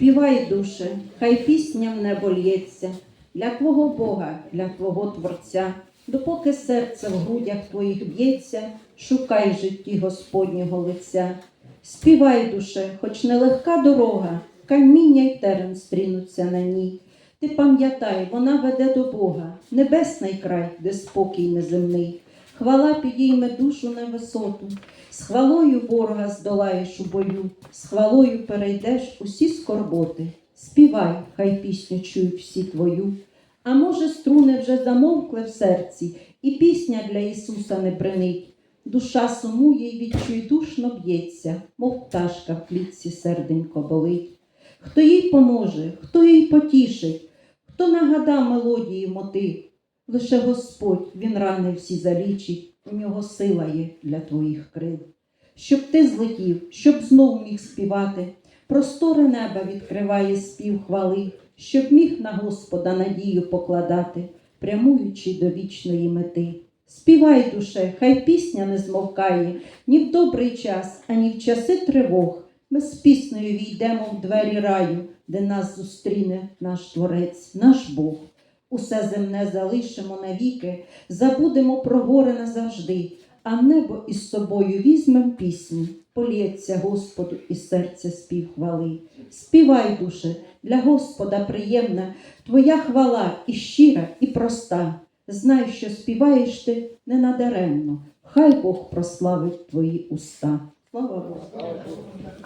Співай, душе, хай пісня в небо лється для твого Бога, для твого Творця. Допоки серце в грудях твоїх б'ється, шукай житті Господнього лиця. Співай, душе, хоч нелегка дорога, каміння й терен стрінуться на ній. Ти пам'ятай, вона веде до Бога, небесний край, де спокій неземний. Хвала підійме душу на висоту, з хвалою ворога здолаєш у бою, з хвалою перейдеш усі скорботи. Співай, хай пісню чують всі твою. А може, струни вже замовкли в серці, і пісня для Ісуса не бренить. Душа сумує й відчуйдушно б'ється, мов пташка в клітці серденько болить. Хто їй поможе, хто їй потішить, хто нагада мелодії мотив? Лише Господь, Він рани всі залічить, у нього сила є для твоїх крил. Щоб ти злетів, щоб знов міг співати, простори неба відкриває спів хвали, щоб міг на Господа надію покладати, прямуючи до вічної мети. Співай, душе, хай пісня не змовкає ні в добрий час, ані в часи тривог. Ми з піснею війдемо в двері раю, де нас зустріне наш Творець, наш Бог. Усе земне залишимо навіки, забудемо про горе назавжди, а небо із собою візьмем пісню, полється Господу і серце спів хвали. Співай, душе, для Господа приємна, твоя хвала і щира, і проста. Знай, що співаєш ти ненадаремно, хай Бог прославить твої уста. Слава Богу!